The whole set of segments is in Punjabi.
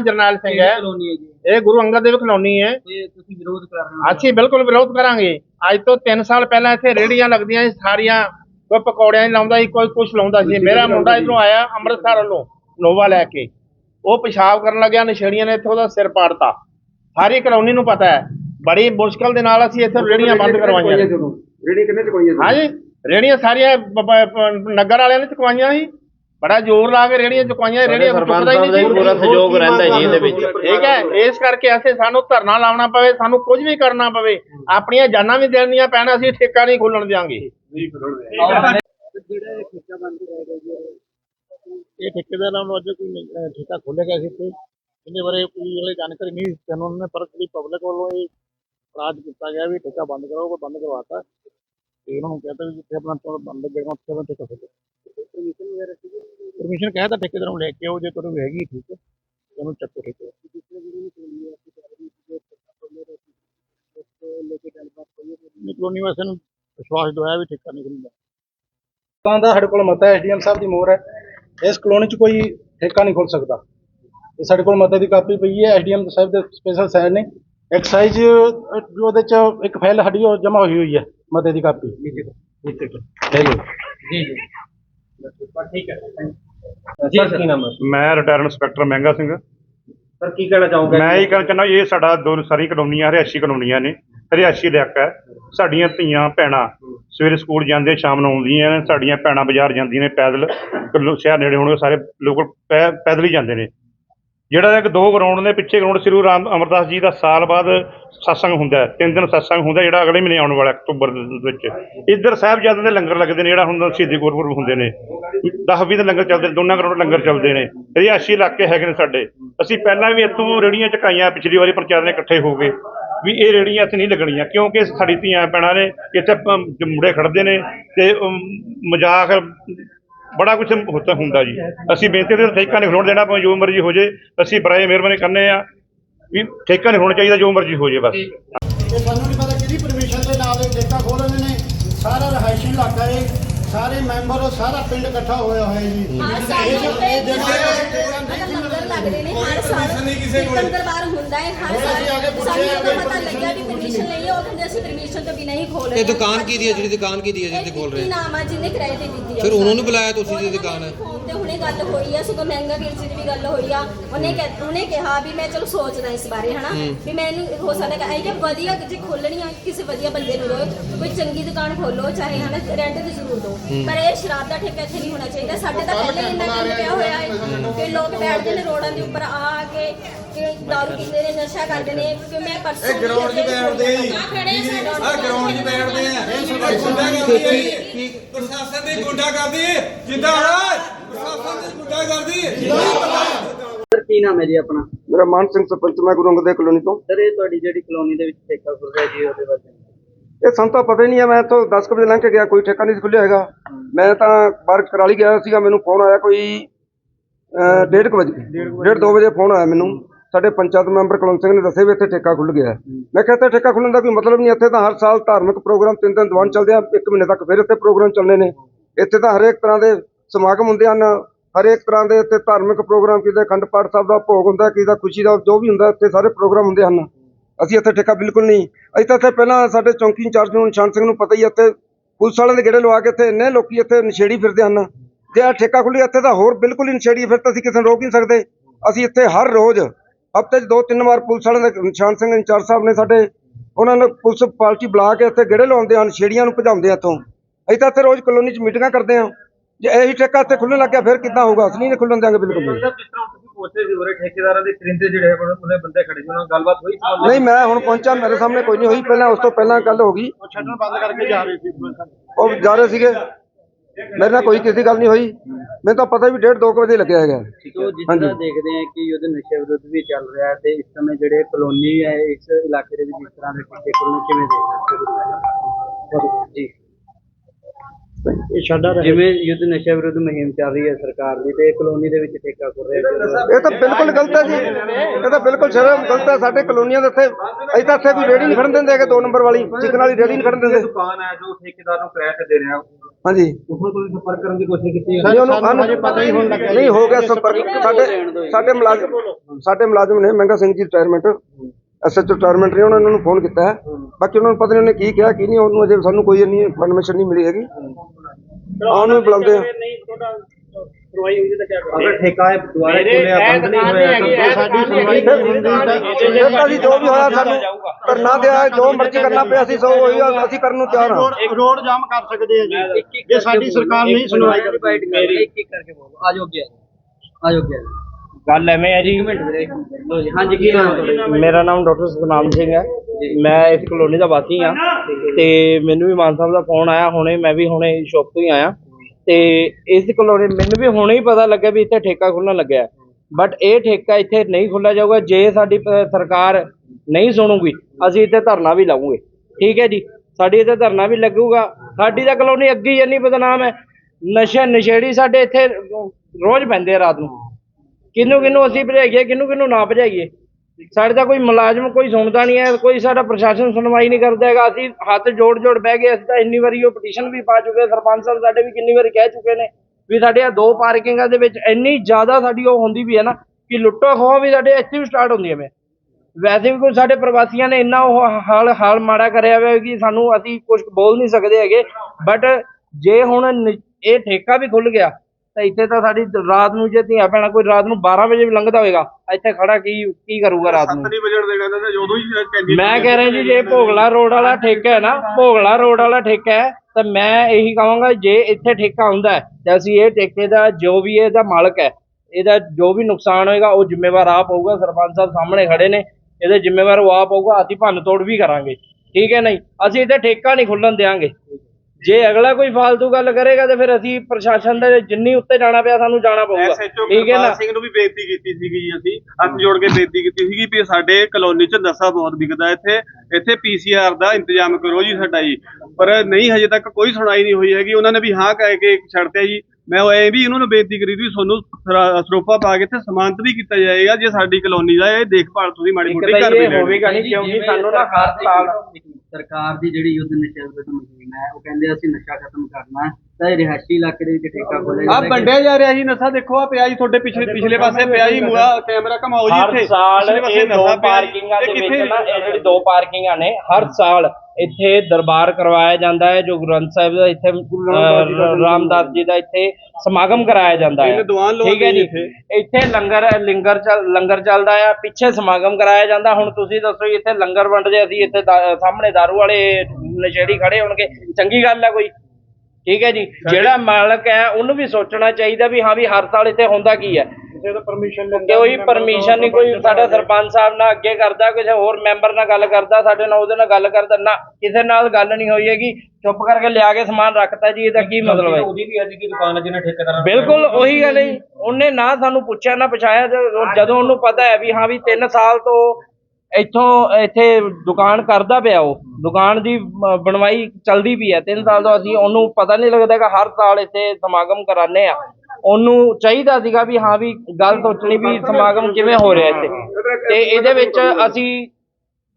ਜਰਨੈਲ ਸਿੰਘ ਹੈ। ਕਲੋਨੀ ਹੈ ਜੀ। ਇਹ ਗੁਰੂ ਅੰਗਦ ਦੇਵ ਕਲੋਨੀ ਹੈ। ਤੇ ਤੁਸੀਂ ਵਿਰੋਧ ਕਰ ਰਹੇ ਹੋ। ਅਸੀਂ ਬਿਲਕੁਲ ਵਿਰੋਧ ਕਰਾਂਗੇ। ਅੱਜ ਤੋਂ 3 ਸਾਲ ਪਹਿਲਾਂ ਇੱਥੇ ਰੇੜੀਆਂ ਲੱਗਦੀਆਂ ਸੀ ਸਾਰੀਆਂ ਕੋਈ ਪਕੌੜਿਆਂ ਦੀ ਲਾਉਂਦਾ ਸੀ ਕੋਈ ਕੁਛ ਲਾਉਂਦਾ ਸੀ। ਮੇਰਾ ਮੁੰਡਾ ਇਧਰੋਂ ਆਇਆ ਅੰਮ੍ਰਿਤਸਰ ਵੱਲੋਂ ਨੋਵਾ ਲੈ ਕੇ। ਉਹ ਪਿਸ਼ਾਬ ਕਰਨ ਲੱਗਿਆ ਨਸ਼ੇੜੀਆਂ ਨੇ ਇੱਥੇ ਉਹਦਾ ਸਿਰ ਪਾੜਤਾ। ਸਾਰੀ ਕਲੋਨੀ ਨੂੰ ਪਤਾ ਹੈ। ਬੜੀ ਮੁਸ਼ਕਲ ਦੇ ਨਾਲ ਅਸੀਂ ਇੱਥੇ ਰੇੜੀਆਂ ਬੰਦ ਕਰਵਾਈਆਂ। ਰੇੜੀ ਕਿੰਨੇ ਚੁਕਾਈਆਂ ਹਾਂਜੀ ਰੇੜੀਆਂ ਸਾਰੀਆਂ ਨਗਰ ਵਾਲਿਆਂ ਨੇ ਚੁਕਵਾਈਆਂ ਸੀ। ਬੜਾ ਜ਼ੋਰ ਲਾ ਕੇ ਰੇੜੀਆਂ ਚੁਕਵਾਈਆਂ ਰੇੜੀਆਂ ਕੋਈ ਚੁੱਕਦਾ ਹੀ ਨਹੀਂ ਪੂਰਾ ਸਹਿਯੋਗ ਰਹਿੰਦਾ ਜੀ ਇਹਦੇ ਵਿੱਚ। ਠੀਕ ਹੈ ਇਸ ਕਰਕੇ ਅਸੀਂ ਸਾਨੂੰ ਧਰਨਾ ਲਾਉਣਾ ਪਵੇ ਸਾਨੂੰ ਕੁਝ ਵੀ ਕਰਨਾ ਪਵੇ ਆਪਣੀਆਂ ਜਾਨਾਂ ਵੀ ਦੇਣੀਆਂ ਪੈਣ ਅਸੀਂ ਠੇਕਾ ਨਹੀਂ ਖੋਲਣ ਦਿਆਂਗੇ। ਜਿਹੜਾ ਇਹ ਠੇਕਾ ਬੰਦ ਰਹੇਗਾ ਜੀ ਇਹ ਠੇਕੇਦਾਰਾਂ ਨੂੰ ਅੱਜ ਕੋਈ ਠੇਕਾ ਖੋਲੇਗਾ ਸੀ ਤੇ ਇਹਦੇ ਬਾਰੇ ਕੋਈ ਹਲੇ ਜਾਣਕਾਰੀ ਨਹੀਂ ਸਾਨੂੰ ਉਹਨਾਂ ਨੇ ਪਰ ਜਿਹੜੀ ਪਬਲਿਕ ਵੱਲੋਂ ਇਹ ਰਾਜ ਕੀਤਾ ਗਿਆ ਵੀ ਠੇਕਾ ਬੰਦ ਕਰੋ ਉਹ ਬੰਦ ਕਰਵਾਤਾ। ਤੇ ਉਹਨਾਂ ਨੂੰ ਕਹਿੰਦਾ ਵੀ ਜਿੱਥੇ ਆਪਣਾ ਬੰਦ ਲੱਗੇਗਾ ਉੱਥੇ ਆਪਣਾ ਠੇਕਾ ਖੋਲੋ ਪਰਮਿਸ਼ਨ ਵਗੈਰਾ ਸੀ ਪਰਮਿਸ਼ਨ ਕਹਿਤਾ ਠੇਕੇਦਾਰ ਨੂੰ ਲੈ ਕੇ ਆਓ ਜੇ ਤੁਹਾਨੂੰ ਹੈਗੀ ਠੀਕ ਹੈ। ਉਹਨੂੰ ਚੱਕੋ ਠੇਕੇ। ਕਲੋਨੀ ਵਾਸੀਆਂ ਨੂੰ ਵਿਸ਼ਵਾਸ ਦਵਾਇਆ ਵੀ ਠੇਕਾ ਨਹੀਂ ਖੁੱਲ੍ਹਦਾ। ਤਾਂ ਦਾ ਸਾਡੇ ਕੋਲ ਮਤਾ ਐਸਡੀਐਮ ਸਾਹਿਬ ਦੀ ਮੋਹਰ ਹੈ। ਇਸ ਕਲੋਨੀ 'ਚ ਕੋਈ ਠੇਕਾ ਨਹੀਂ ਖੁੱਲ ਸਕਦਾ। ਇਹ ਸਾਡੇ ਕੋਲ ਮਤੇ ਦੀ ਕਾਪੀ ਪਈ ਹੈ ਐਸਡੀਐਮ ਸਾਹਿਬ ਦੇ ਸਪੈਸ਼ਲ ਸਾਈਨ ਨੇ। ਐਕਸਾਈਜ਼ ਜੋ ਉਹਦੇ 'ਚ ਇੱਕ ਫਾਈਲ ਸਾਡੀ ਉਹ ਜਮ੍ਹਾਂ ਹੋਈ ਹੋਈ ਹੈ ਮਤੇ ਦੀ ਕਾਪੀ। ਜੀ ਜੀ। ਪਰ ਠੀਕ ਹੈ ਜੀ ਸਰ ਕੀ ਨਾਮ ਹੈ ਮੈਂ ਰਿਟਾਇਰਡ ਇੰਸਪੈਕਟਰ ਮਹਿੰਗਾ ਸਿੰਘ। ਸਰ ਕੀ ਕਹਿਣਾ ਚਾਹੋਗੇ? ਮੈਂ ਇਹ ਕਹਿਣਾ ਚਾਹੁੰਦਾ ਇਹ ਸਾਡਾ ਦੋ ਸਾਰੀ ਕਲੋਨੀਆਂ ਰਿਹਾਇਸ਼ੀ ਕਲੋਨੀਆਂ ਨੇ। ਰਿਹਾਇਸ਼ੀ ਇਲਾਕਾ ਹੈ। ਸਾਡੀਆਂ ਧੀਆਂ ਭੈਣਾਂ ਸਵੇਰੇ ਸਕੂਲ ਜਾਂਦੇ ਸ਼ਾਮ ਨੂੰ ਆਉਂਦੀਆਂ ਨੇ। ਸਾਡੀਆਂ ਭੈਣਾਂ ਬਾਜ਼ਾਰ ਜਾਂਦੀਆਂ ਨੇ ਪੈਦਲ। ਕਿਲੋ ਸ਼ਹਿਰ ਨੇੜੇ ਹੋਣਗੇ ਸਾਰੇ ਲੋਕ ਪੈ- ਪੈਦਲ ਹੀ ਜਾਂਦੇ ਨੇ। ਜਿਹੜਾ ਇੱਕ ਦੋ ਗਰਾਊਂਡ ਦੇ ਪਿੱਛੇ ਗਰਾਊਂਡ ਸ੍ਰੀ ਰਾਮ ਅਮਰਦਾਸ ਜੀ ਦਾ ਸਾਲ ਬਾਅਦ ਸਤਸੰਗ ਹੁੰਦਾ ਤਿੰਨ ਦਿਨ ਸਤਸੰਗ ਹੁੰਦਾ ਜਿਹੜਾ ਅਗਲੇ ਮਹੀਨੇ ਆਉਣ ਵਾਲਾ ਅਕਤੂਬਰ ਦੇ ਵਿੱਚ। ਇੱਧਰ ਸਾਹਿਬਜ਼ਾਦਿਆਂ ਦੇ ਲੰਗਰ ਲੱਗਦੇ ਨੇ ਜਿਹੜਾ ਹੁਣ ਸ਼ਹੀਦੀ ਗੁਰਪੁਰਬ ਹੁੰਦੇ ਨੇ। 10 20 ਦੇ ਲੰਗਰ ਚੱਲਦੇ ਨੇ, ਦੋਨਾਂ ਗਰਾਊਂਡ ਲੰਗਰ ਚੱਲਦੇ ਨੇ। ਰਿਹਾਸ਼ੀ ਇਲਾਕੇ ਹੈਗੇ ਨੇ ਸਾਡੇ। ਅਸੀਂ ਪਹਿਲਾਂ ਵੀ ਇੱਥੋਂ ਰੇੜੀਆਂ ਚਕਾਈਆਂ ਪਿਛਲੀ ਵਾਰੀ ਪ੍ਰਚਾਰ ਨੇ ਇਕੱਠੇ ਹੋ ਗਏ ਵੀ ਇਹ ਰੇੜੀਆਂ ਇੱਥੇ ਨਹੀਂ ਲੱਗਣੀਆਂ ਕਿਉਂਕਿ ਸਾਡੀ ਧੀਆਂ ਪੈਣਾ ਨੇ ਇੱਥੇ ਪ- ਮੁੰਡੇ ਖੜਦੇ ਨੇ ਤੇ ਮਜ਼ਾਕ ਬੜਾ ਕੁਝ ਹੁੰਦਾ ਹੁੰਦਾ ਜੀ। ਅਸੀਂ ਬੇਨਤੀ ਤੇ ਠੇਕਾ ਨਹੀਂ ਖਲੋਣ ਦੇਣਾ, ਭਾਵੇਂ ਜੋ ਮਰਜ਼ੀ ਹੋ ਜੇ। ਅਸੀਂ ਬਰਾਏ ਮਿਹਰਬਾਨੀ ਕਰਨੇ ਆ ਵੀ ਠੇਕਾ ਨਹੀਂ ਹੋਣਾ ਚਾਹੀਦਾ, ਜੋ ਮਰਜ਼ੀ ਹੋ ਜੇ ਬਸ। ਤੇ ਸਾਨੂੰ ਨਹੀਂ ਪਤਾ ਕਿਹਦੀ ਪਰਮਿਸ਼ਨ ਦੇ ਨਾਲ ਇਹ ਠੇਕਾ ਖੋਲ੍ਹਣ ਨੇ? ਸਾਰਾ ਰਹਾਇਸ਼ੀ ਇਲਾਕਾ ਹੈ ਸਾਰੇ ਮੈਂਬਰ ਸਾਰਾ ਪਿੰਡ ਇਕੱਠਾ ਹੋਇਆ ਹੋਇਆ ਜੀ। ਹਾਂ। ਸਾਨੂੰ ਤੇ ਲੰਗਰ ਲੱਗਦੇ ਨੇ ਹਰ ਸਾਲ ਕੀਰਤਨ ਦਰਬਾਰ ਹੁੰਦਾ ਹੈ ਹਰ ਸਾਲ। ਸਾਨੂੰ ਜਦੋਂ ਪਤਾ ਲੱਗਿਆ ਵੀ ਪਰਮਿਸ਼ਨ ਲਈ ਹੈ ਉਹ ਕਹਿੰਦੇ ਅਸੀਂ ਪਰਮਿਸ਼ਨ ਤੋਂ ਬਿਨਾਂ ਹੀ ਖੋਲ ਰਹੇ ਇਹ ਦੁਕਾਨ ਕੀ ਦੀ ਹੈ ਜਿਹੜੀ ਦੁਕਾਨ ਕੀ ਦੀ ਹੈ ਜਿੱਥੇ ਖੋਲ ਰਹੇ ਕੀ ਨਾਮ ਆ ਜਿਹਨੇ ਕਿਰਾਏ ਤੇ ਦਿੱਤੀ ਆ ਫਿਰ ਉਹਨਾਂ ਨੂੰ ਬੁਲਾਇਆ ਤੁਸੀਂ ਦੀ ਦੁਕਾਨ। ਹੈ ਤੇ ਹੁਣੇ ਗੱਲ ਹੋਈ ਆ ਸਗੋਂ ਮਹਿੰਗਾ ਵੀਰ ਜੀ ਦੀ ਵੀ ਗੱਲ ਹੋਈ ਆ। ਉਹਨੇ ਕਹਿ ਉਹਨੇ ਕਿਹਾ ਵੀ ਮੈਂ ਚਲੋ ਸੋਚਦਾ ਇਸ ਬਾਰੇ ਹਨਾ? ਵੀ ਮੈਨੂੰ ਹੋ ਸਕਦਾ ਕਿ ਇਹ ਜੇ ਵਧੀਆ ਜੇ ਖੋਲਣੀ ਆ ਕਿਸੇ ਵਧੀਆ ਬੰਦੇ ਨੂੰ ਦੋ ਕੋਈ ਚੰਗੀ ਦੁਕਾਨ ਖੋਲੋ ਚਾਹੇ ਹਨਾ ਰੈਂਟ ਤੇ ਜ਼ਰੂਰ ਦੋ ਪਰ ਇਹ ਸ਼ਰਾਬ ਦਾ ਠੇਕਾ ਇੱਥੇ ਨਹੀਂ ਹੋਣਾ ਚਾਹੀਦਾ। ਸਾਡੇ ਤਾਂ ਪਹਿਲੇ ਹੀ ਇੰਨਾ ਕੰਮ ਪਿਆ ਹੋਇਆ ਹੈ ਕਿ ਲੋਕ ਬੈਠਦੇ ਨੇ ਰੋਡਾਂ ਦੇ ਉੱਪਰ ਆ ਕੇ ਕਿ ਦਾਰੂ ਪੀਂਦੇ ਨੇ ਨਸ਼ਾ ਕਰਦੇ ਨੇ ਕਿ ਮੈਂ ਪਰਸੋਂ ਇਹ ਗਰਾਊਂਡ 'ਚ ਬੈਠਦੇ ਆ ਖੜੇ ਆ ਗਰਾਊਂਡ 'ਚ ਬੈਠਦੇ ਆ। ਗੁੰਡਾ ਕਰਦੀ ਜਿੰਦਾਬਾਦ ਪ੍ਰਸ਼ਾਸਨ ਦੀ ਗੁੰਡਾ ਕਰਦੀ ਸਰ ਕੀ ਨਾਮ ਹੈ ਜੀ ਆਪਣਾ? ਮੇਰਾ ਮਾਨ ਸਿੰਘ ਸਰਪੰਚ ਮੈਂ ਗੁਰੂ ਅੰਗਦ ਦੇਵ ਕਲੋਨੀ ਤੋਂ। ਸਰ ਇਹ ਤੁਹਾਡੀ ਜਿਹੜੀ ਕਲੋਨੀ ਦੇ ਵਿੱਚ ਠੇਕਾ ਖੁੱਲ ਰਿਹਾ ਜੀ ਉਹਦੇ ਬਾਰੇ ਇਹ ਸਾਨੂੰ ਤਾਂ ਪਤਾ ਹੀ ਨਹੀਂ ਹੈ ਮੈਂ ਤੋਂ 10 ਕੁ ਵਜੇ ਲੰਘ ਕੇ ਗਿਆ ਕੋਈ ਠੇਕਾ ਨਹੀਂ ਸੀ ਖੁੱਲਿਆ ਹੈਗਾ। ਮੈਂ ਤਾਂ ਬਾਹਰ ਕਰਾਲੀ ਗਿਆ ਸੀਗਾ ਮੈਨੂੰ ਫੋਨ ਆਇਆ ਕੋਈ ਅਹ, ਡੇਢ ਕੁ ਵਜੇ ਫੋਨ ਆਇਆ ਮੈਨੂੰ। ਸਾਡੇ ਪੰਚਾਇਤ ਮੈਂਬਰ ਕੁਲਵੰਤ ਸਿੰਘ ਨੇ ਦੱਸਿਆ ਵੀ ਇੱਥੇ ਠੇਕਾ ਖੁੱਲ ਗਿਆ। ਮੈਂ ਕਿਹਾ ਇੱਥੇ ਠੇਕਾ ਖੁੱਲਣ ਦਾ ਕੋਈ ਮਤਲਬ ਨਹੀਂ ਇੱਥੇ ਤਾਂ ਹਰ ਸਾਲ ਧਾਰਮਿਕ ਪ੍ਰੋਗਰਾਮ ਤਿੰਨ ਦਿਨ ਦੀਵਾਨ ਚੱਲਦੇ ਆ ਇੱਕ ਮਹੀਨੇ ਤੱਕ ਫਿਰ ਇੱਥੇ ਪ੍ਰੋਗਰਾਮ ਚੱਲਣੇ ਨੇ। ਇੱਥੇ ਤਾਂ ਹਰੇਕ ਤਰ੍ਹਾਂ ਦੇ ਸਮਾਗਮ ਹੁੰਦੇ ਹਨ ਹਰੇਕ ਤਰ੍ਹਾਂ ਦੇ ਇੱਥੇ ਧਾਰਮਿਕ ਪ੍ਰੋਗਰਾਮ, ਕਿਤੇ ਅਖੰਡ ਪਾਠ ਸਾਹਿਬ ਦਾ ਭੋਗ ਹੁੰਦਾ, ਕਿਤੇ ਖੁਸ਼ੀ ਦਾ, ਜੋ ਵੀ ਹੁੰਦਾ, ਇੱਥੇ ਸਾਰੇ ਪ੍ਰੋਗਰਾਮ ਹੁੰਦੇ ਹਨ। ਅਸੀਂ ਇੱਥੇ ਠੇਕਾ ਬਿਲਕੁਲ ਨਹੀਂ। ਅਸੀਂ ਤਾਂ ਇੱਥੇ ਪਹਿਲਾਂ ਸਾਡੇ ਚੌਂਕੀ ਇੰਚਾਰਜ ਨੂੰ, ਨਿਸ਼ਾਨ ਸਿੰਘ ਨੂੰ ਪਤਾ ਹੀ ਇੱਥੇ ਪੁਲਿਸ ਵਾਲਿਆਂ ਦੇ ਗੇੜੇ ਲਵਾ ਕੇ ਇੱਥੇ ਇੰਨੇ ਲੋਕੀ ਇੱਥੇ ਨਸ਼ੇੜੀ ਫਿਰਦੇ ਹਨ। ਜੇ ਇਹ ਠੇਕਾ ਖੁੱਲੀ ਇੱਥੇ ਤਾਂ ਹੋਰ ਬਿਲਕੁਲ ਹੀ ਨਸ਼ੇੜੀ ਫਿਰ ਤਾਂ ਅਸੀਂ ਕਿਸੇ ਨੂੰ ਰੋਕ ਨਹੀਂ ਸਕਦੇ। ਅਸੀਂ ਇੱਥੇ ਹਰ ਰੋਜ਼ ਹਫ਼ਤੇ 'ਚ ਦੋ ਤਿੰਨ ਵਾਰ ਪੁਲਿਸ ਵਾਲਿਆਂ ਦੇ, ਨਿਸ਼ਾਨ ਸਿੰਘ ਇੰਚਾਰਜ ਸਾਹਿਬ ਨੇ ਸਾਡੇ, ਉਹਨਾਂ ਨੇ ਪੁਲਿਸ ਪਾਰਟੀ ਬੁਲਾ ਕੇ ਇੱਥੇ ਗੇੜੇ ਲਵਾਉਂਦੇ ਹਨ ਨਸ਼ੇੜੀਆਂ ਨੂੰ ਭਜਾਉਂਦੇ ਆ ਇੱਥੋਂ। ਅਸੀਂ ਤਾਂ ਇੱਥੇ ਰੋਜ਼ ਕਲੋਨੀ 'ਚ ਮੀਟਿੰਗਾਂ ਕਰਦੇ ਹਾਂ। ਜੇ ਇਹੀ ਠੇਕਾ ਇੱਥੇ ਖੁੱਲਣ ਲੱਗਿਆ ਫਿਰ ਕਿੱਦਾਂ ਹੋਊਗਾ? ਅਸੀਂ ਨਹੀਂ ਖੁੱਲਣ ਦਿਆਂਗੇ ਬਿਲਕੁਲ ਵੀ। ਜਿਸ ਤਰ੍ਹਾਂ ਤੁਸੀਂ ਪਹੁੰਚੇ ਸੀ ਉਰੇ ਠੇਕੇਦਾਰਾਂ ਦੇ ਕਰਿੰਦੇ ਜਿਹੜੇ ਹੈ ਉਹਨੇ ਬੰਦੇ ਖੜੇ ਸੀ ਉਹਨਾਂ ਨਾਲ ਗੱਲਬਾਤ ਹੋਈ ਸੀ? ਨਹੀਂ ਮੈਂ ਹੁਣ ਪਹੁੰਚਾ ਮੇਰੇ ਸਾਹਮਣੇ ਕੋਈ ਨਹੀਂ ਹੋਈ। ਪਹਿਲਾਂ ਉਸ ਤੋਂ ਪਹਿਲਾਂ ਗੱਲ ਹੋ ਗਈ। ਉਹ ਛੱਡਣ ਬੰਦ ਕਰਕੇ ਜਾ ਰਹੇ ਸੀ। ਉਹ ਜਾ ਰਹੇ ਸੀਗੇ। ਮੇਰੇ ਨਾਲ ਕੋਈ ਕਿਸੇ ਗੱਲ ਨਹੀਂ ਹੋਈ। ਮੈਨੂੰ ਤਾਂ ਪਤਾ ਵੀ ਡੇਢ ਦੋ ਕੁ ਵਜੇ ਲੱਗਿਆ ਹੈਗਾ। ਜਿਸ ਤਰ੍ਹਾਂ ਦੇਖਦੇ ਹਾਂ ਕਿ ਉਹਦੇ ਨਸ਼ੇ ਵਿਰੁੱਧ ਵੀ ਚੱਲ ਰਿਹਾ ਹੈ ਤੇ ਇਸ ਸਮੇਂ ਜਿਹੜੇ ਕਲੋਨੀ ਹੈ ਇਸ ਇਲਾਕੇ ਦੇ ਵਿੱਚ ਇਸ ਤਰ੍ਹਾਂ ਦੇ ਠੇਕੇ ਕਿਵੇਂ ਦੇਖਦੇ ਹੋ? ਜੀ। ਜਿਵੇਂ ਯੁੱਧ ਨਸ਼ਾ ਵਿਰੁੱਧ ਮੁਹਿੰਮ ਚੱਲ ਰਹੀ ਹੈ ਸਰਕਾਰ ਦੀ ਤੇ ਕਲੋਨੀ ਦੇ ਵਿੱਚ ਠੇਕਾ ਖੁਰ ਰਿਹਾ ਇਹ ਤਾਂ ਬਿਲਕੁਲ ਗਲਤ ਹੈ ਜੀ। ਇਹ ਤਾਂ ਬਿਲਕੁਲ ਸ਼ਰਮ ਗਲਤ ਹੈ। ਸਾਡੇ ਕਲੋਨੀਆਂ ਦੇ ਇੱਥੇ ਅਸੀਂ ਤਾਂ ਇੱਥੇ ਕੋਈ ਰੇੜੀ ਨਹੀਂ ਖੜਨ ਦਿੰਦੇ ਹੈਗੇ ਦੋ ਨੰਬਰ ਵਾਲੀ ਚਿਕਨ ਵਾਲੀ ਰੇੜੀ ਨਹੀਂ ਖੜਨ ਦਿੰਦੇ। ਦੁਕਾਨ ਹੈ ਜੋ ਠੇਕੇਦਾਰ ਨੂੰ ਕਿਰਾਏ ਤੇ ਦੇ ਰਿਹਾ। ਹਾਂਜੀ। ਉਹ ਕੋਈ ਸੰਪਰਕ ਕਰਨ ਦੀ ਕੋਸ਼ਿਸ਼ ਕੀਤੀ ਨਹੀਂ ਉਹਨੂੰ ਸਾਨੂੰ ਪਤਾ ਹੀ ਹੋਣ ਲੱਗਾ ਨਹੀਂ ਹੋ ਗਿਆ ਸੰਪਰਕ। ਸਾਡੇ ਸਾਡੇ ਮੁਲਾਜ਼ਮ ਸਾਡੇ ਮੁਲਾਜ਼ਮ ਨੇ ਮਹਿੰਗਾ Singh ji retirement SHO retirement ਨੇ ਉਹਨਾਂ ਨੇ ਉਹਨੂੰ ਫੋਨ ਕੀਤਾ ਹੈ। ਬਾਕੀ ਉਹਨਾਂ ਨੂੰ ਪਤਾ ਨਹੀਂ ਉਹਨੇ ਕੀ ਕਿਹਾ ਕੀ ਨਹੀਂ ਉਹਨੂੰ ਅਜੇ ਸਾਨੂੰ ਕੋਈ ਇੰਨੀ ਇਨਫੋਰਮੇਸ਼ਨ ਨਹੀਂ ਮਿਲੀ ਹੈਗੀ। ਆ ਉਹਨੂੰ ਵੀ ਬੁਲਾਉਂਦੇ ਆ। ਅਗਰ ਠੇਕਾ ਹੈ ਦੁਆਰਾ ਖੋਲਿਆ ਬੰਦ ਨਹੀਂ ਹੋਇਆ ਤਾਂ ਸਾਡੀ ਸੁਣਵਾਈ ਫਿਰ ਤਾਂ ਅਸੀਂ ਜੋ ਵੀ ਹੋਇਆ ਸਾਨੂੰ ਕਰਨਾ ਤੇ ਆ ਜੋ ਮਰਜ਼ੀ ਕਰਨਾ ਪਿਆ ਅਸੀਂ ਸੋ ਉਹੀ ਅਸੀਂ ਕਰਨ ਨੂੰ ਤਿਆਰ ਹਾਂ ਰੋਡ ਜਾਮ ਕਰ ਸਕਦੇ ਆ ਜੀ। ਜੇ ਸਾਡੀ ਸਰਕਾਰ ਨਹੀਂ ਸੁਣਵਾਈ ਕਰਦੀ। ਇੱਕ ਇੱਕ ਕਰਕੇ ਬੋਲੋ। ਆਜੋ ਗਿਆ ਆਜੋ ਗਿਆ ਗੱਲ ਐਵੇਂ ਹੈ ਜੀ। ਲੋ ਜੀ ਹਾਂਜੀ ਕੀ ਨਾਮ ਤੁਹਾਡਾ? ਮੇਰਾ ਨਾਮ ਡਾਕਟਰ ਸਤਨਾਮ ਸਿੰਘ ਹੈ। ਮੈਂ ਇਸ ਕਲੋਨੀ ਦਾ ਵਾਸੀ ਹਾਂ। ਤੇ ਮੈਨੂੰ ਵੀ ਮਾਨ ਸਾਹਿਬ ਦਾ ਫੋਨ ਆਇਆ ਹੁਣੇ ਮੈਂ ਵੀ ਹੁਣੇ ਸ਼ੌਪ ਤੋਂ ਹੀ ਆਇਆ। ਤੇ ਇਸ ਕਲੋਨੀ ਮੈਨੂੰ ਵੀ ਹੁਣੇ ਹੀ ਪਤਾ ਲੱਗਿਆ ਵੀ ਇੱਥੇ ਠੇਕਾ ਖੁੱਲਣ ਲੱਗਿਆ ਬਟ ਇਹ ਠੇਕਾ ਇੱਥੇ ਨਹੀਂ ਖੁੱਲਿਆ ਜਾਊਗਾ ਜੇ ਸਾਡੀ ਸਰਕਾਰ ਨਹੀਂ ਸੁਣੂਗੀ ਅਸੀਂ ਇੱਥੇ ਧਰਨਾ ਵੀ ਲਾਉਂਗੇ ਠੀਕ ਹੈ ਜੀ? ਸਾਡੀ ਇੱਥੇ ਧਰਨਾ ਵੀ ਲੱਗੂਗਾ। ਸਾਡੀ ਤਾਂ ਕਲੋਨੀ ਅੱਗੇ ਹੀ ਇੰਨੀ ਬਦਨਾਮ ਹੈ। ਨਸ਼ਾ ਨਸ਼ੇੜੀ ਸਾਡੇ ਇੱਥੇ ਰੋਜ਼ ਪੈਂਦੇ ਰਾਤ ਨੂੰ। ਕਿਹਨੂੰ ਕਿਹਨੂੰ ਅਸੀਂ ਭਜਾਈਏ, ਕਿਹਨੂੰ ਕਿਹਨੂੰ ਨਾ ਭਜਾਈਏ। ਸਾਡੇ ਤਾਂ ਕੋਈ ਮੁਲਾਜ਼ਮ, ਕੋਈ ਸੁਣਦਾ ਨਹੀਂ ਹੈ, ਕੋਈ ਸਾਡਾ ਪ੍ਰਸ਼ਾਸਨ ਸੁਣਵਾਈ ਨਹੀਂ ਕਰਦਾ ਹੈਗਾ। ਅਸੀਂ ਹੱਥ ਜੋੜ ਜੋੜ ਬਹਿ ਗਏ, ਅਸੀਂ ਤਾਂ ਇੰਨੀ ਵਾਰੀ ਉਹ ਪਟੀਸ਼ਨ ਵੀ ਪਾ ਚੁੱਕੇ, ਸਰਪੰਚ ਸਾਹਿਬ ਸਾਡੇ ਵੀ ਕਿੰਨੀ ਵਾਰੀ ਕਹਿ ਚੁੱਕੇ ਨੇ ਵੀ ਸਾਡੇ ਆ ਦੋ ਪਾਰਕਿੰਗਾਂ ਦੇ ਵਿੱਚ ਇੰਨੀ ਜ਼ਿਆਦਾ ਸਾਡੀ ਉਹ ਹੁੰਦੀ ਵੀ ਹੈ ਨਾ ਕਿ ਲੁੱਟੋ ਖੋਹ ਵੀ ਸਾਡੇ ਇੱਥੇ ਵੀ ਸਟਾਰਟ ਹੁੰਦੀਆਂ ਵੇ ਵੈਸੇ ਵੀ ਕੋਈ ਸਾਡੇ ਪ੍ਰਵਾਸੀਆਂ ਨੇ ਇੰਨਾ ਉਹ ਹਾਲ ਹਾਲ ਮਾੜਾ ਕਰਿਆ ਹੋਇਆ ਕਿ ਸਾਨੂੰ ਅਸੀਂ ਕੁਝ ਬੋਲ ਨਹੀਂ ਸਕਦੇ ਹੈਗੇ। ਬਟ ਜੇ ਹੁਣ ਨ- ਇਹ ਠੇਕਾ ਵੀ ਖੁੱਲ ਗਿਆ ਤਾਂ ਇੱਥੇ ਤਾਂ ਸਾਡੀ ਰਾਤ ਨੂੰ ਜੇ ਧੀਆਂ ਭੈਣਾਂ ਕੋਈ ਰਾਤ ਨੂੰ 12 ਵਜੇ ਵੀ ਲੰਘਦਾ ਹੋਏਗਾ ਇੱਥੇ ਖੜਾ ਕੀ ਕੀ ਕਰੂਗਾ ਰਾਤ ਨੂੰ? ਵਜਣ ਦੇਣਾ ਇਹਨਾਂ ਨੇ ਜਦੋਂ ਹੀ ਮੈਂ ਕਹਿ ਰਿਹਾ ਜੀ ਜੇ ਭੋਗਲਾ ਰੋਡ ਵਾਲਾ ਠੇਕਾ ਹੈ ਨਾ ਭੋਗਲਾ ਰੋਡ ਵਾਲਾ ਠੇਕਾ ਹੈ ਤਾਂ ਮੈਂ ਇਹੀ ਕਹਾਂਗਾ ਜੇ ਇੱਥੇ ਠੇਕਾ ਹੁੰਦਾ ਹੈ ਤਾਂ ਅਸੀਂ ਇਹ ਠੇਕੇ ਦਾ ਜੋ ਵੀ ਇਹਦਾ ਮਾਲਕ ਹੈ ਇਹਦਾ ਜੋ ਵੀ ਨੁਕਸਾਨ ਹੋਏਗਾ ਉਹ ਜ਼ਿੰਮੇਵਾਰ ਆਪ ਹੋਊਗਾ ਸਰਪੰਚ ਸਾਹਿਬ ਸਾਹਮਣੇ ਖੜੇ ਨੇ ਇਹਦੇ ਜ਼ਿੰਮੇਵਾਰ ਉਹ ਆਪ ਹੋਊਗਾ ਅਸੀਂ ਭੰਨ ਤੋੜ ਵੀ ਕਰਾਂਗੇ। ਠੀਕ ਹੈ ਨਹੀਂ? ਅਸੀਂ ਇੱਥੇ ਠੇਕਾ ਨਹੀਂ ਖੁੱਲਣ ਦੇਵਾਂਗੇ ਜੇ ਅਗਲਾ ਕੋਈ ਫालतू ਗੱਲ ਕਰੇਗਾ ਤੇ ਫਿਰ ਅਸੀਂ ਪ੍ਰਸ਼ਾਸਨ ਦੇ ਜਿੰਨੀ ਉੱਤੇ ਜਾਣਾ ਪਿਆ ਸਾਨੂੰ ਜਾਣਾ ਪਊਗਾ। ਠੀਕ ਹੈ ਨਾ? ਸਿੰਘ ਨੂੰ ਵੀ ਬੇਨਤੀ ਕੀਤੀ ਸੀਗੀ ਜੀ ਅਸੀਂ ਹੱਥ ਜੋੜ ਕੇ ਬੇਨਤੀ ਕੀਤੀ ਸੀਗੀ ਵੀ ਸਾਡੇ ਕਲੋਨੀ 'ਚ ਨਸ਼ਾ ਬਹੁਤ ਵਿਕਦਾ ਇੱਥੇ ਇੱਥੇ ਪੀਸੀਆਰ ਦਾ ਇੰਤਜ਼ਾਮ ਕਰੋ ਜੀ ਸਾਡਾ ਜੀ। ਪਰ ਨਹੀਂ ਹਜੇ ਤੱਕ ਕੋਈ ਸੁਣਾਈ ਨਹੀਂ ਹੋਈ ਹੈਗੀ। ਉਹਨਾਂ ਨੇ ਵੀ ਹਾਂ ਕਹਿ ਕੇ ਛੱਡਤੇ ਜੀ। ਮੈਂ ਉਹ ਐ ਵੀ ਇਹਨਾਂ ਨੂੰ ਬੇਨਤੀ ਕਰੀ ਵੀ ਤੁਹਾਨੂੰ ਸਰਾ- ਸਰੋਪਾ ਪਾ ਕੇ ਇੱਥੇ ਸਮਾਨਤ ਵੀ ਕੀਤਾ ਜਾਏਗਾ ਜੇ ਸਾਡੀ ਕਲੋਨੀ ਦਾ ਇਹ ਦੇਖਭਾਲ ਤੁਸੀਂ ਮਾੜੀ ਮੋਟੀ ਕਰ ਵੀ ਇਹ ਲੈਣੀ। ਹੋਵੇਗਾ ਨਹੀਂ ਕਿਉਂਕਿ ਸਾਨੂੰ ਨਾ ਹਰ ਸਾਲ ਸਰਕਾਰ ਦੀ ਜਿਹੜੀ ਯੁੱਧ ਨਸ਼ੇ ਵਿਰੁੱਧ ਮੁਹਿੰਮ ਹੈ ਉਹ ਕਹਿੰਦੇ ਅਸੀਂ ਨਸ਼ਾ ਖਤਮ ਕਰਨਾ ਹੈ। ਤਾਂ ਇਹ ਰਿਹਾਇਸ਼ੀ ਇਲਾਕੇ ਦੇ ਵਿੱਚ ਠੇਕਾ ਖੋਲਿਆ ਆ ਵੰਡਿਆ ਜਾ ਰਿਹਾ ਜੀ ਨਸ਼ਾ ਦੇਖੋ ਆ ਪਿਆ ਜੀ ਤੁਹਾਡੇ ਪਿਛਲੇ ਪਿਛਲੇ ਪਾਸੇ ਪਿਆ ਜੀ ਮੂਆ ਕੈਮਰਾ ਘਮਾਓ ਜੀ ਹਰ ਇੱਥੇ। ਸਾਲ ਪਿਛਲੇ ਪਾਸੇ ਇਹ ਦੋ। ਪਾਰਕਿੰਗਾਂ ਦੇ ਵਿੱਚ ਨਾ ਇਹ ਜਿਹੜੀ ਦੋ ਪਾਰਕਿੰਗਾਂ ਨੇ ਹਰ ਸਾਲ ਇੱਥੇ ਦਰਬਾਰ ਕਰਵਾਇਆ ਜਾਂਦਾ ਹੈ ਜੋ ਗੁਰੂ ਗ੍ਰੰਥ ਸਾਹਿਬ ਦਾ ਇੱਥੇ ਅਹ, ਰਾਮਦਾਸ ਜੀ ਦਾ ਇੱਥੇ ਸਮਾਗਮ ਕਰਾਇਆ ਜਾਂਦਾ ਹੈ। ਠੀਕ ਹੈ ਜੀ ਇੱਥੇ। ਲੰਗਰ ਲੰਗਰ ਚੱਲ ਲੰਗਰ ਚੱਲਦਾ ਆ ਪਿੱਛੇ ਸਮਾਗਮ ਕਰਾਇਆ ਜਾਂਦਾ। ਹੁਣ ਤੁਸੀਂ ਦੱਸੋ ਜੀ ਇੱਥੇ ਲੰਗਰ ਵੰਡਦੇ ਅਸੀਂ ਇੱਥੇ ਸਾਹਮਣੇ ਦਾਰੂ ਵਾਲੇ ਨਸ਼ੇੜੀ ਖੜੇ ਹੋਣਗੇ। ਚੰਗੀ ਗੱਲ ਹੈ ਕੋਈ? ਠੀਕ ਹੈ ਜੀ? ਜਿਹੜਾ ਮਾਲਕ ਹੈ ਉਹਨੂੰ ਵੀ ਸੋਚਣਾ ਚਾਹੀਦਾ ਵੀ ਹਾਂ ਵੀ ਹਰ ਸਾਲ ਇੱਥੇ ਹੁੰਦਾ ਕੀ ਹੈ। ਪਰਮਿਸ਼ਨ ਕੋਈ ਪਰਮਿਸ਼ਨ ਨਹੀਂ ਕੋਈ ਸਾਡਾ ਸਰਪੰਚ ਸਾਹਿਬ ਨਾਲ ਅੱਗੇ ਕਰਦਾ ਕਿਸੇ ਹੋਰ ਮੈਂਬਰ ਨਾਲ ਗੱਲ ਕਰਦਾ ਸਾਡੇ ਨਾਲ ਉਹਦੇ ਨਾਲ ਗੱਲ ਕਰਦਾ ਨਾ ਕਿਸੇ ਨਾਲ ਗੱਲ ਨਹੀਂ ਹੋਈ ਹੈਗੀ। ਚੁੱਪ ਕਰਕੇ ਲਿਆ ਕੇ ਸਮਾਨ ਰੱਖਤਾ ਜੀ ਇਹਦਾ ਕੀ ਮਤਲਬ ਹੈ? ਉਹਦੀ ਵੀ ਅੱਜ ਕੀ ਦੁਕਾਨ ਹੈ ਜਿਹਨੇ ਠੇਕੇਦਾਰ ਬਿਲਕੁਲ ਉਹੀ ਗੱਲ ਹੈ। ਉਹਨੇ ਨਾ ਸਾਨੂੰ ਪੁੱਛਿਆ ਨਾ ਪਛਾਇਆ ਜਦੋਂ ਉਹਨੂੰ ਪਤਾ ਹੈ ਵੀ ਹਾਂ ਵੀ 3 ਸਾਲ ਤੋਂ ਇੱਥੋਂ ਇੱਥੇ ਦੁਕਾਨ ਕਰਦਾ ਪਿਆ ਉਹ। ਦੁਕਾਨ ਦੀ ਬਣਵਾਈ ਚਲਦੀ ਪਈ ਹੈ। 3 ਸਾਲ ਤੋਂ ਅਸੀਂ ਉਹਨੂੰ ਪਤਾ ਨਹੀਂ ਲੱਗਦਾ ਕਿ ਹਰ ਸਾਲ ਇੱਥੇ ਸਮਾਗਮ ਕਰਾਉਂਦੇ ਆ ਉਹਨੂੰ ਚਾਹੀਦਾ ਸੀਗਾ ਵੀ ਹਾਂ ਵੀ ਗੱਲ ਸੋਚਣੀ ਵੀ ਸਮਾਗਮ ਕਿਵੇਂ ਹੋ ਰਿਹਾ ਇੱਥੇ। ਤੇ ਇਹਦੇ ਵਿੱਚ ਅਸੀਂ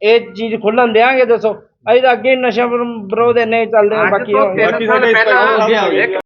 ਇਹ ਚੀਜ਼ ਖੁੱਲਣ ਦੇਾਂਗੇ ਦੱਸੋ। ਅਸੀਂ ਤਾਂ ਅੱਗੇ ਨਸ਼ਾ ਵਿਰੋਧ ਇੰਨੇ ਚੱਲਦੇ ਆ ਬਾਕੀ ਅੱਜ ਪਹਿਲਾਂ